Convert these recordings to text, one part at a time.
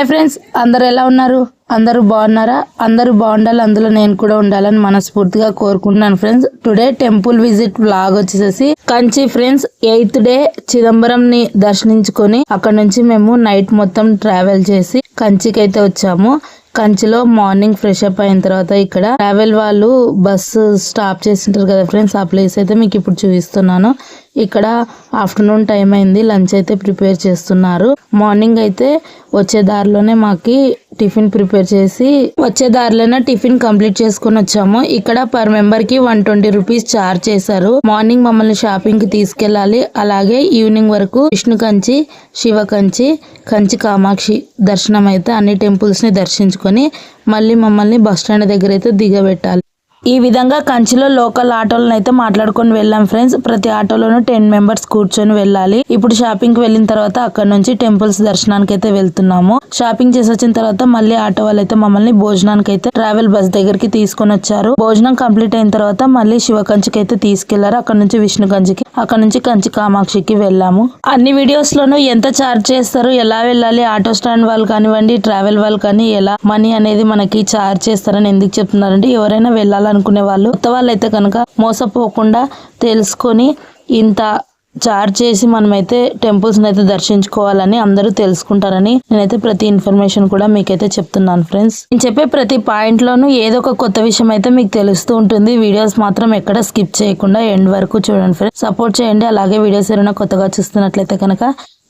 Hi friends అందరు ఎలా ఉన్నారు? అందరూ బాగున్నారా? అందరూ బాగుండాలి అందులో నేను కూడా ఉండాలని మనస్ఫూర్తిగా కోరుకుంటున్నాను friends. Today temple visit blog వచ్చేసి Kanchi friends eighth day Chidambaram ని దర్శించుకొని అక్కడ నుంచి మేము నైట్ మొత్తం ట్రావెల్ చేసి కంచికి అయితే వచ్చాము. కంచిలో మార్నింగ్ ఫ్రెష్ అప్ అయిన తర్వాత ఇక్కడ ట్రావెల్ వాళ్ళు బస్సు స్టాప్ చేసింటారు కదా ఫ్రెండ్స్ ఆ ప్లేస్ అయితే మీకు ఇప్పుడు చూపిస్తున్నాను. ఇక్కడ ఆఫ్టర్నూన్ టైం అయింది లంచ్ అయితే ప్రిపేర్ చేస్తున్నారు. మార్నింగ్ అయితే వచ్చే దారిలోనే మాకి టిఫిన్ ప్రిపేర్ చేసి వచ్చే దారిలోనే టిఫిన్ కంప్లీట్ చేసుకొని వచ్చాము. ఇక్కడ పర్ మెంబర్కి వన్ ట్వంటీ రూపీస్ చార్జ్ చేశారు. మార్నింగ్ మమ్మల్ని షాపింగ్కి తీసుకెళ్ళాలి. అలాగే ఈవినింగ్ వరకు విష్ణు కంచి శివ కంచి కంచి కామాక్షి దర్శనం అయితే అన్ని టెంపుల్స్ని దర్శించుకొని మళ్ళీ మమ్మల్ని బస్ స్టాండ్ దగ్గర అయితే దిగబెట్టాలి. ఈ విధంగా కంచిలో లోకల్ ఆటోలను అయితే మాట్లాడుకొని వెళ్ళాం ఫ్రెండ్స్. ప్రతి ఆటోలోనూ టెన్ మెంబర్స్ కూర్చొని వెళ్ళాలి. ఇప్పుడు షాపింగ్కి వెళ్ళిన తర్వాత అక్కడ నుంచి టెంపుల్స్ దర్శనానికి అయితే వెళ్తున్నాము. షాపింగ్ చేసి వచ్చిన తర్వాత మళ్ళీ ఆటో వాళ్ళు అయితే మమ్మల్ని భోజనానికి అయితే ట్రావెల్ బస్ దగ్గరికి తీసుకొని వచ్చారు. భోజనం కంప్లీట్ అయిన తర్వాత మళ్ళీ శివకంచికి అయితే తీసుకెళ్ళారు. అక్కడ నుంచి విష్ణు కంచికి అక్కడ నుంచి కంచి కామాక్షికి వెళ్ళాము. అన్ని వీడియోస్ లోనూ ఎంత చార్జ్ చేస్తారు ఎలా వెళ్ళాలి ఆటో స్టాండ్ వాళ్ళు కానివ్వండి ట్రావెల్ వాళ్ళు కానీ ఎలా మనీ అనేది మనకి చార్జ్ చేస్తారని ఎందుకు చెప్తున్నారంటే ఎవరైనా వెళ్ళాలనుకునే వాళ్ళు. కొత్త వాళ్ళు అయితే కనుక మోసపోకుండా తెలుసుకొని ఇంత చార్జ్ చేసి మనమైతే టెంపుల్స్ అయితే దర్శించుకోవాలని అందరూ తెలుసుకుంటారని నేనైతే ప్రతి ఇన్ఫర్మేషన్ కూడా మీకైతే చెప్తున్నాను ఫ్రెండ్స్ నేను చెప్పే ప్రతి పాయింట్లోనూ ఏదో ఒక కొత్త విషయం అయితే మీకు తెలుస్తూ ఉంటుంది. వీడియోస్ మాత్రం ఎక్కడ స్కిప్ చేయకుండా ఎండ్ వరకు చూడండి ఫ్రెండ్స్ సపోర్ట్ చేయండి. అలాగే వీడియోస్ ఏమైనా కొత్తగా చూస్తున్నట్లయితే కనుక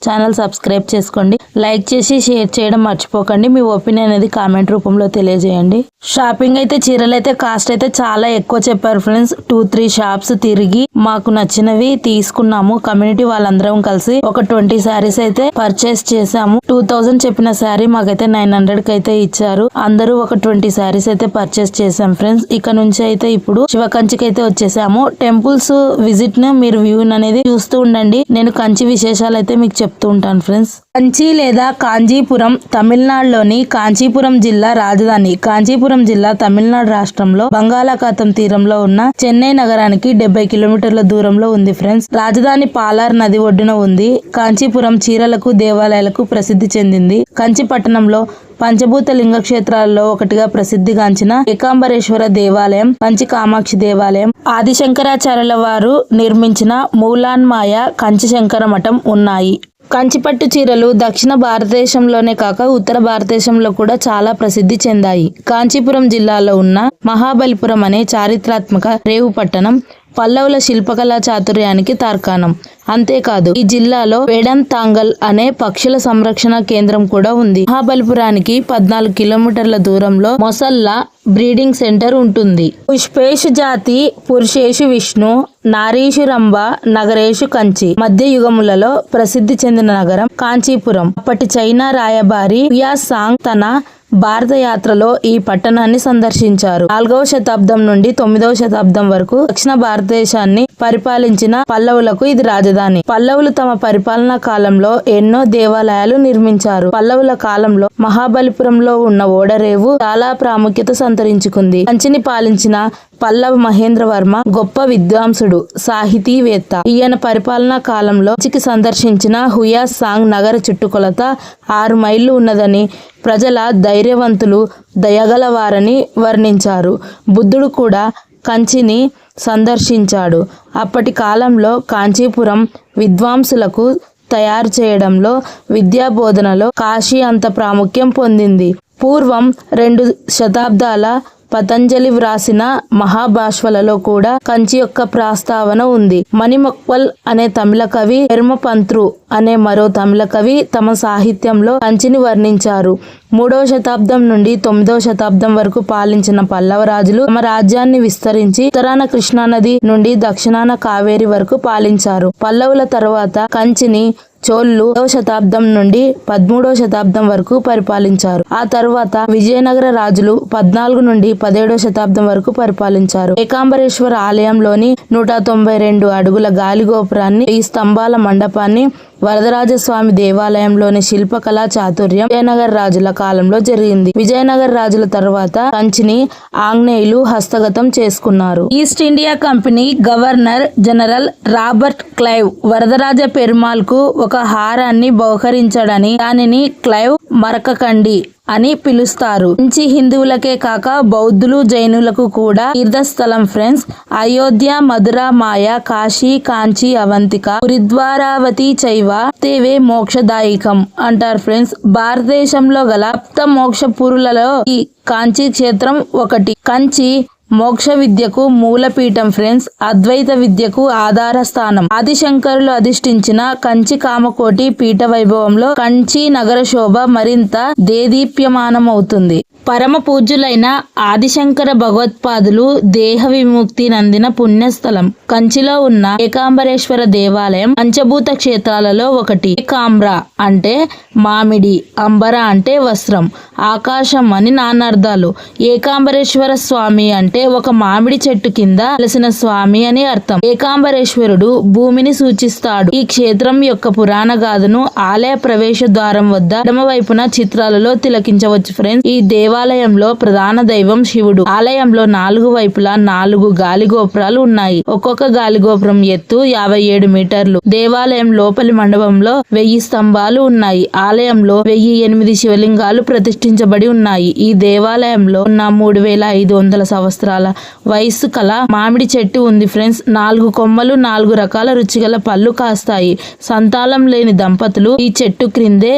ఛానల్ సబ్స్క్రైబ్ చేసుకోండి. లైక్ చేసి షేర్ చేయడం మర్చిపోకండి. మీ ఒపీనియన్ అనేది కామెంట్ రూపంలో తెలియజేయండి. షాపింగ్ అయితే చీరలు అయితే కాస్ట్ అయితే చాలా ఎక్కువ చెప్పారు ఫ్రెండ్స్. టూ త్రీ షాప్స్ తిరిగి మాకు నచ్చినవి తీసుకున్నాము. కమ్యూనిటీ వాళ్ళందరం కలిసి ఒక ట్వంటీ శారీస్ అయితే పర్చేస్ చేసాము టూ థౌజండ్ చెప్పిన శారీ మాకైతే నైన్ హండ్రెడ్కి అయితే ఇచ్చారు. అందరూ ఒక ట్వంటీ శారీస్ అయితే పర్చేస్ చేసాం ఫ్రెండ్స్. ఇక నుంచి అయితే ఇప్పుడు శివకంచికి అయితే వచ్చేసాము. టెంపుల్స్ విజిట్ను మీరు వ్యూ అనేది చూస్తూ ఉండండి. నేను కంచి విశేషాలు అయితే మీకు చెప్తూ ఉంటాను ఫ్రెండ్స్. కంచి లేదా కాంచీపురం తమిళనాడులోని కాంచీపురం జిల్లా రాజధాని. కాంచీపురం జిల్లా తమిళనాడు రాష్ట్రంలో బంగాళాఖాతం తీరంలో ఉన్న చెన్నై నగరానికి డెబ్బై కిలోమీటర్ల దూరంలో ఉంది ఫ్రెండ్స్. రాజధాని పాలార్ నది ఒడ్డున ఉంది. కాంచీపురం చీరలకు దేవాలయాలకు ప్రసిద్ధి చెందింది. కంచి పట్టణంలో పంచభూత లింగ క్షేత్రాల్లో ఒకటిగా ప్రసిద్ధిగాంచిన ఏకాంబరేశ్వర దేవాలయం కంచి కామాక్షి దేవాలయం ఆదిశంకరాచార్యుల వారు నిర్మించిన మూలాన్మాయ కంచి శంకర మఠం ఉన్నాయి. కంచిపట్టు చీరలు దక్షిణ భారతదేశంలోనే కాక ఉత్తర భారతదేశంలో కూడా చాలా ప్రసిద్ధి చెందాయి. కాంచీపురం జిల్లాలో ఉన్న మహాబలిపురం అనే చారిత్రాత్మక రేవు పట్టణం పల్లవుల శిల్పకళా చాతుర్యానికి తార్కాణం. అంతేకాదు ఈ జిల్లాలో వేడంతాంగల్ అనే పక్షుల సంరక్షణ కేంద్రం కూడా ఉంది. మహాబలిపురానికి పద్నాలుగు కిలోమీటర్ల దూరంలో మొసల్ల బ్రీడింగ్ సెంటర్ ఉంటుంది. పుష్పేషు జాతి పురుషేషు విష్ణు నారీషు రంభ నగరేషు కంచి. మధ్య యుగములలో ప్రసిద్ధి చెందిన నగరం కాంచీపురం. అప్పటి చైనా రాయబారి సాంగ్ తన భారత యాత్రలో ఈ పట్టణాన్ని సందర్శించారు. నాలుగవ శతాబ్దం నుండి తొమ్మిదవ శతాబ్దం వరకు దక్షిణ భారతదేశాన్ని పరిపాలించిన పల్లవులకు ఇది రాజధాని. పల్లవులు తమ పరిపాలనా కాలంలో ఎన్నో దేవాలయాలు నిర్మించారు. పల్లవుల కాలంలో మహాబలిపురంలో ఉన్న ఓడరేవు చాలా ప్రాముఖ్యత సంతరించుకుంది. కంచిని పాలించిన పల్లవ మహేంద్రవర్మ గొప్ప విద్వాంసుడు సాహితీవేత్త. ఈయన పరిపాలనా కాలంలో కంచికి సందర్శించిన హుయా సాంగ్ నగర చుట్టుకొలత ఆరు మైళ్ళు ఉన్నదని ప్రజల ధైర్యవంతులు దయగలవారని వర్ణించారు. బుద్ధుడు కూడా కంచిని సందర్శించాడు. అప్పటి కాలంలో కాంచీపురం విద్వాంసులకు తయారు చేయడంలో విద్యా బోధనలో కాశీ అంత ప్రాముఖ్యం పొందింది. పూర్వం రెండు శతాబ్దాల పతంజలి వ్రాసిన మహాభాష్వలలో కూడా కంచి యొక్క ప్రస్తావన ఉంది. మణిమక్వల్ అనే తమిళ కవి పెర్మపంత్రు అనే మరో తమిళ కవి తమ సాహిత్యంలో కంచిని వర్ణించారు. మూడవ శతాబ్దం నుండి తొమ్మిదవ శతాబ్దం వరకు పాలించిన పల్లవ రాజులు తమ రాజ్యాన్ని విస్తరించి ఉత్తరాన కృష్ణానది నుండి దక్షిణాన కావేరి వరకు పాలించారు. పల్లవుల తరువాత కంచిని చోళ్ళు శతాబ్దం నుండి పదమూడవ శతాబ్దం వరకు పరిపాలించారు. ఆ తరువాత విజయనగర రాజులు పద్నాలుగు నుండి పదిహేడవ శతాబ్దం వరకు పరిపాలించారు. ఏకాంబరేశ్వర ఆలయంలోని నూట తొంభై రెండు అడుగుల గాలి గోపురాన్ని ఈ స్తంభాల మండపాన్ని వరదరాజస్వామి దేవాలయంలోని శిల్పకళా చాతుర్యం విజయనగర రాజుల కాలంలో జరిగింది. విజయనగర రాజుల తర్వాత కంచిని ఆంగ్నేయులు హస్తగతం చేసుకున్నారు. East India Company governor general Robert Clive Varadaraja పెరుమాల్కు ఒక హారాన్ని బహుకరించడని దానిని క్లైవ్ మరకకండి. అని పిలుస్తారు. మంచి హిందువులకే కాక బౌద్ధులు జైనులకు కూడా తీర్థస్థలం ఫ్రెండ్స్. అయోధ్య మధుర మాయ కాశీ కాంచి అవంతిక పురిద్వారావతి చైవ తేవే మోక్షదాయకం అంటారు ఫ్రెండ్స్. భారతదేశంలో గల సప్త మోక్ష పురులలో ఈ కాంచీ క్షేత్రం ఒకటి. కంచి మోక్ష విద్యకు మూలపీఠం ఫ్రెండ్స్ అద్వైత విద్యకు ఆధార స్థానం ఆదిశంకరులు అధిష్ఠించిన కంచి కామకోటి పీఠ వైభవంలో కంచి నగర శోభ మరింత దేదీప్యమానమవుతుంది. పరమ పూజ్యులైన ఆదిశంకర భగవత్పాదులు దేహ విముక్తి నందిన పుణ్యస్థలం. కంచిలో ఉన్న ఏకాంబరేశ్వర దేవాలయం పంచభూత క్షేత్రాలలో ఒకటి. ఏకాంబ్ర అంటే మామిడి అంబర అంటే వస్త్రం ఆకాశం అని నానార్థాలు. ఏకాంబరేశ్వర స్వామి అంటే ఒక మామిడి చెట్టు కింద కలిసిన స్వామి అని అర్థం. ఏకాంబరేశ్వరుడు భూమిని సూచిస్తాడు. ఈ క్షేత్రం యొక్క పురాణ గాథను ఆలయ ప్రవేశ ద్వారం వద్ద ఎడమవైపున చిత్రాలలో తిలకించవచ్చు. ఫ్రెండ్స్ ఈ దేవాలయంలో ప్రధాన దైవం శివుడు. ఆలయంలో నాలుగు వైపులా నాలుగు గాలి గోపురాలు ఉన్నాయి. ఒక్కొక్క గాలి గోపురం ఎత్తు యాభై ఏడు మీటర్లు. దేవాలయం లోపలి మండపంలో వెయ్యి స్తంభాలు ఉన్నాయి. ఆలయంలో వెయ్యి ఎనిమిది శివలింగాలు ప్రతిష్ఠించబడి ఉన్నాయి. ఈ దేవాలయంలో ఉన్న మూడు వేల ఐదు వందల సంవత్సరాల వయస్సు కల మామిడి చెట్టు ఉంది ఫ్రెండ్స్. నాలుగు కొమ్మలు నాలుగు రకాల రుచిగల పళ్ళు కాస్తాయి. సంతానం లేని దంపతులు ఈ చెట్టు క్రిందే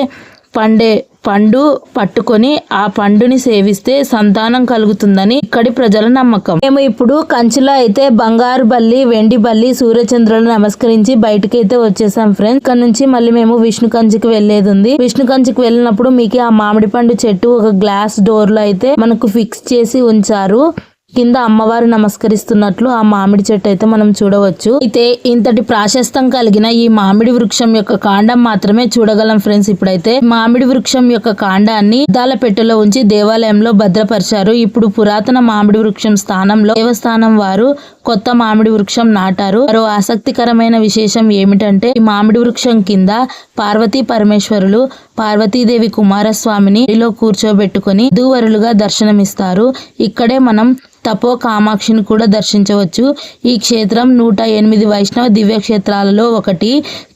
పండే పండు పట్టుకొని ఆ పండుని సేవిస్తే సంతానం కలుగుతుందని ఇక్కడి ప్రజల నమ్మకం. మేము ఇప్పుడు కంచిలో అయితే బంగారు బల్లి వెండి బల్లి సూర్యచంద్రులను నమస్కరించి బయటకి అయితే వచ్చేసాం ఫ్రెండ్స్. ఇక్కడ నుంచి మళ్ళీ మేము విష్ణు కంచికి వెళ్ళేది ఉంది. విష్ణు కంచికి వెళ్ళినప్పుడు మీకు ఆ మామిడి పండు చెట్టు ఒక గ్లాస్ డోర్లో అయితే మనకు ఫిక్స్ చేసి ఉంచారు. కింద అమ్మవారు నమస్కరిస్తున్నట్లు ఆ మామిడి చెట్టు అయితే మనం చూడవచ్చు. అయితే ఇంతటి ప్రాశస్తం కలిగిన ఈ మామిడి వృక్షం యొక్క కాండం మాత్రమే చూడగలం ఫ్రెండ్స్. ఇప్పుడైతే మామిడి వృక్షం యొక్క కాండాన్ని అద్దాల పెట్టెలో ఉంచి దేవాలయంలో భద్రపరిచారు. ఇప్పుడు పురాతన మామిడి వృక్షం స్థానంలో దేవస్థానం వారు కొత్త మామిడి వృక్షం నాటారు. మరో ఆసక్తికరమైన విశేషం ఏమిటంటే ఈ మామిడి వృక్షం కింద పార్వతీ పరమేశ్వరులు పార్వతీదేవి కుమారస్వామిని లో కూర్చోబెట్టుకుని దూవరులుగా దర్శనమిస్తారు. ఇక్కడే మనం తపో కామాక్షిని కూడా దర్శించవచ్చు. ఈ క్షేత్రం నూట ఎనిమిది వైష్ణవ దివ్యక్షేత్రాలలో ఒకటి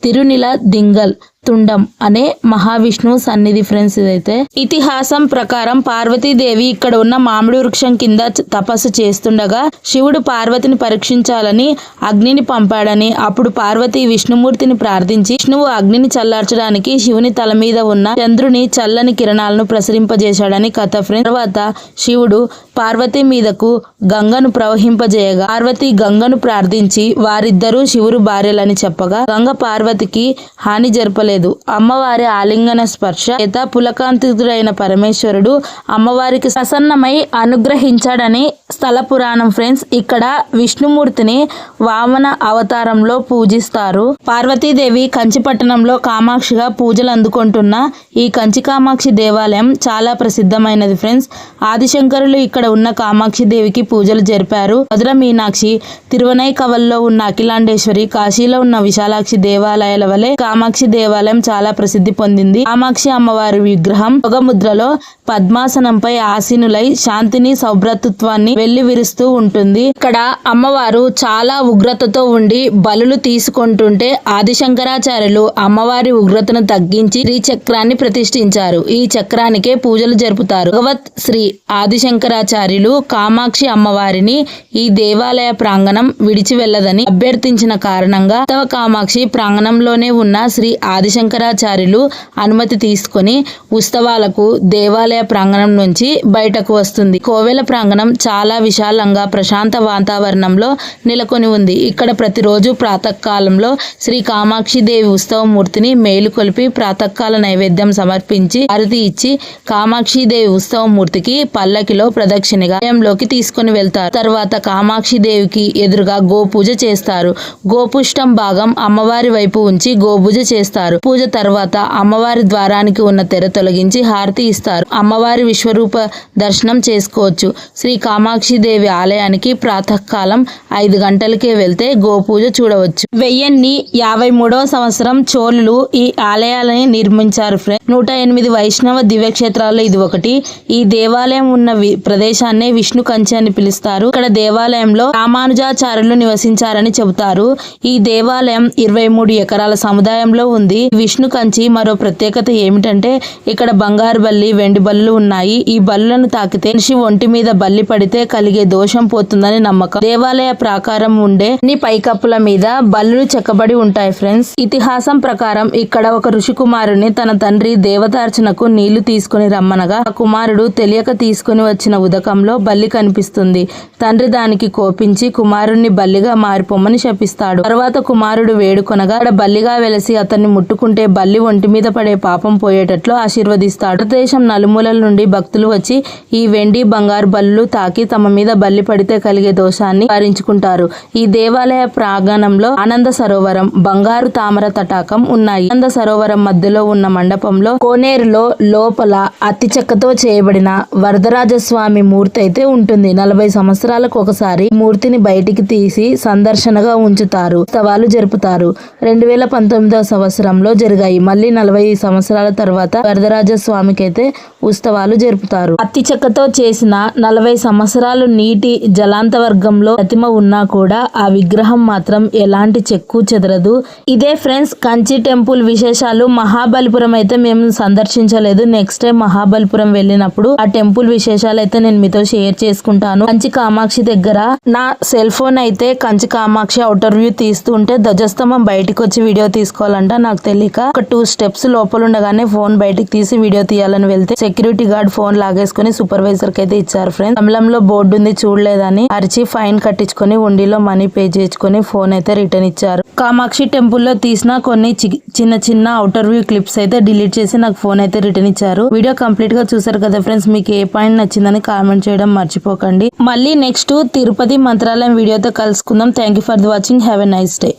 తిరునిల దింగల్ తుండం అనే మహావిష్ణువు సన్నిధి ఫ్రెండ్స్ ఇదైతే. ఇతిహాసం ప్రకారం పార్వతీదేవి ఇక్కడ ఉన్న మామిడి వృక్షం కింద తపస్సు చేస్తుండగా శివుడు పార్వతిని పరీక్షించాలని అగ్నిని పంపాడని అప్పుడు పార్వతి విష్ణుమూర్తిని ప్రార్థించి విష్ణువు అగ్నిని చల్లార్చడానికి శివుని తల మీద ఉన్న చంద్రుని చల్లని కిరణాలను ప్రసరింపజేశాడని కథ ఫ్రెండ్స్. తర్వాత శివుడు పార్వతి మీదకు గంగను ప్రవహింపజేయగా పార్వతి గంగను ప్రార్థించి వారిద్దరూ శివుడు భార్యలని చెప్పగా గంగ పార్వతికి హాని జరపలేదు. అమ్మవారి ఆలింగన స్పర్శ చేత పులకాంతితుడైన పరమేశ్వరుడు అమ్మవారికి ప్రసన్నమై అనుగ్రహించాడని స్థల పురాణం ఫ్రెండ్స్. ఇక్కడ విష్ణుమూర్తిని వామన అవతారంలో పూజిస్తారు. పార్వతీదేవి కంచిపట్టణంలో కామాక్షిగా పూజలు అందుకుంటున్న ఈ కంచి కామాక్షి దేవాలయం చాలా ప్రసిద్ధమైనది ఫ్రెండ్స్. ఆదిశంకరులు ఇక్కడ ఉన్న కామాక్షి దేవికి పూజలు జరిపారు. మధుర మీనాక్షి తిరువనైకవల్లో ఉన్న అఖిలాండేశ్వరి కాశీలో ఉన్న విశాలాక్షి దేవాలయాల వలె కామాక్షి దేవాలయం చాలా ప్రసిద్ధి పొందింది. కామాక్షి అమ్మవారి విగ్రహం ముద్రలో పద్మాసనంపై ఆసీనులై శాంతిని సౌభ్రతత్వాన్ని వెళ్ళి విరుస్తూ ఉంటుంది. ఇక్కడ అమ్మవారు చాలా ఉగ్రతతో ఉండి బలులు తీసుకుంటుంటే ఆదిశంకరాచార్యులు అమ్మవారి ఉగ్రతను తగ్గించి శ్రీ చక్రాన్ని ప్రతిష్ఠించారు. ఈ చక్రానికే పూజలు జరుపుతారు. భగవత్ శ్రీ ఆదిశంకరాచార్యులు కామాక్షి అమ్మవారిని ఈ దేవాలయ ప్రాంగణం విడిచి వెళ్ళదని అభ్యర్థించిన కారణంగా ఉత్తవ కామాక్షి ప్రాంగణంలోనే ఉన్న శ్రీ ఆదిశంకరాచార్యులు అనుమతి తీసుకొని ఉత్సవాలకు దేవాలయ ప్రాంగణం నుంచి బయటకు వస్తుంది. కోవెల ప్రాంగణం చాలా విశాలంగా ప్రశాంత వాతావరణంలో నెలకొని ఉంది. ఇక్కడ ప్రతిరోజు ప్రాతకాలంలో శ్రీ కామాక్షి దేవి ఉత్సవమూర్తిని మేలుకొలిపి ప్రాతకాల నైవేద్యం సమర్పించి హారతి ఇచ్చి కామాక్షి దేవి ఉత్సవమూర్తికి పల్లకిలో ప్రదక్షిణగా ఆలయంలోకి తీసుకొని వెళ్తారు. తర్వాత కామాక్షి దేవికి ఎదురుగా గోపూజ చేస్తారు. గోపుష్టం భాగం అమ్మవారి వైపు ఉంచి గోపూజ చేస్తారు. పూజ తర్వాత అమ్మవారి ద్వారానికి ఉన్న తెర తొలగించి హారతి ఇస్తారు. అమ్మవారి విశ్వరూప దర్శనం చేసుకోవచ్చు. శ్రీ కామాక్షి దేవి ఆలయానికి ప్రాతకాలం ఐదు గంటలకే వెళ్తే గోపూజ చూడవచ్చు. వెయ్యిన్ని యాభై మూడవ సంవత్సరం చోళులు ఈ ఆలయాలని నిర్మించారు ఫ్రెండ్. నూట ఎనిమిది వైష్ణవ దివ్యక్షేత్రాల్లో ఇది ఒకటి. ఈ దేవాలయం ఉన్న వి- ప్రదేశాన్నే విష్ణు కంచి అని పిలుస్తారు. ఇక్కడ దేవాలయంలో రామానుజాచార్యులు నివసించారని చెబుతారు. ఈ దేవాలయం ఇరవై మూడు ఎకరాల సముదాయంలో ఉంది. విష్ణు కంచి మరో ప్రత్యేకత ఏమిటంటే ఇక్కడ బంగారు బల్లి వెండి బల్లులు ఉన్నాయి. ఈ బల్లులను తాకితే మనిషి ఒంటి మీద బల్లి పడితే కలిగే దోషం పోతుందని నమ్మకం. దేవాలయ ప్రాకారం ఉండే అన్ని పైకప్పుల మీద బల్లులు చెక్కబడి ఉంటాయి ఫ్రెండ్స్. ఇతిహాసం ప్రకారం ఇక్కడ ఒక ఋషి కుమారుని తన తండ్రి దేవతార్చనకు నీళ్ళు తీసుకుని రమ్మనగా ఆ కుమారుడు తెలియక తీసుకుని వచ్చిన ఉదకంలో బల్లి కనిపిస్తుంది. తండ్రి దానికి కోపించి కుమారుణ్ణి బల్లిగా మారిపోమని శపిస్తాడు. తర్వాత కుమారుడు వేడుకొనగా అక్కడ బల్లిగా వెలసి అతన్ని ముట్టు ముట్టుకుంటే బల్లి ఒంటి మీద పడే పాపం పోయేటట్లు ఆశీర్వదిస్తాడు. దేశం నలుమూలల నుండి భక్తులు వచ్చి ఈ వెండి బంగారు బల్లు తాకి తమ మీద బల్లి పడితే కలిగే దోషాన్ని వారించుకుంటారు ఈ దేవాలయ ప్రాంగణంలో ఆనంద సరోవరం బంగారు తామర తటాకం ఉన్నాయి. ఆనంద సరోవరం మధ్యలో ఉన్న మండపంలో కోనేరులో లోపల అతి చెక్కతో చేయబడిన వరదరాజస్వామి మూర్తి అయితే ఉంటుంది. నలభై సంవత్సరాలకు ఒకసారి ఈ మూర్తిని బయటికి తీసి సందర్శనగా ఉంచుతారు. ఉత్సవాలు జరుపుతారు. రెండు వేల పంతొమ్మిదవ సంవత్సరంలో జరిగాయి. మళ్ళీ నలభై సంవత్సరాల తర్వాత వరదరాజస్వామికి అయితే ఉత్సవాలు జరుపుతారు. అత్తి చెక్కతో చేసిన నలభై సంవత్సరాలు నీటి జలాంత వర్గంలో ప్రతిమ ఉన్నా కూడా ఆ విగ్రహం మాత్రం ఎలాంటి చెక్కు చెదరదు. ఇదే ఫ్రెండ్స్ కంచి టెంపుల్ విశేషాలు మహాబలిపురం అయితే మేము సందర్శించలేదు. నెక్స్ట్ టైం మహాబలిపురం వెళ్ళినప్పుడు ఆ టెంపుల్ విశేషాలు అయితే నేను మీతో షేర్ చేసుకుంటాను. కంచి కామాక్షి దగ్గర నా సెల్ ఫోన్ అయితే కంచి కామాక్షి అవుటర్ వ్యూ తీస్తుంటే ధ్వజస్తంభం బయటకు వచ్చి వీడియో తీసుకోవాలంట. నాకు తెలియదు తెలియక ఒక టూ స్టెప్స్ లోపల ఉండగానే ఫోన్ బయటికి తీసి వీడియో తీయాలని వెళ్తే సెక్యూరిటీ గార్డ్ ఫోన్ లాగేసుకుని సూపర్వైజర్కి అయితే ఇచ్చారు ఫ్రెండ్స్ తమిళంలో బోర్డు ఉంది చూడలేదని అరిచి ఫైన్ కట్టించుకొని ఉండిలో మనీ పే చేసుకుని ఫోన్ అయితే రిటర్న్ ఇచ్చారు. కామాక్షి టెంపుల్లో తీసిన కొన్ని చి- చిన్న చిన్న అవుటర్ వ్యూ క్లిప్స్ అయితే డిలీట్ చేసి నాకు ఫోన్ అయితే రిటర్న్ ఇచ్చారు. వీడియో కంప్లీట్గా చూసారు కదా ఫ్రెండ్స్ మీకు ఏ పాయింట్ నచ్చిందని కామెంట్ చేయడం మర్చిపోకండి. మళ్ళీ నెక్స్ట్ తిరుపతి మంత్రాలయం వీడియోతో కలుసుకుందాం. Thank you for the watching have a nice day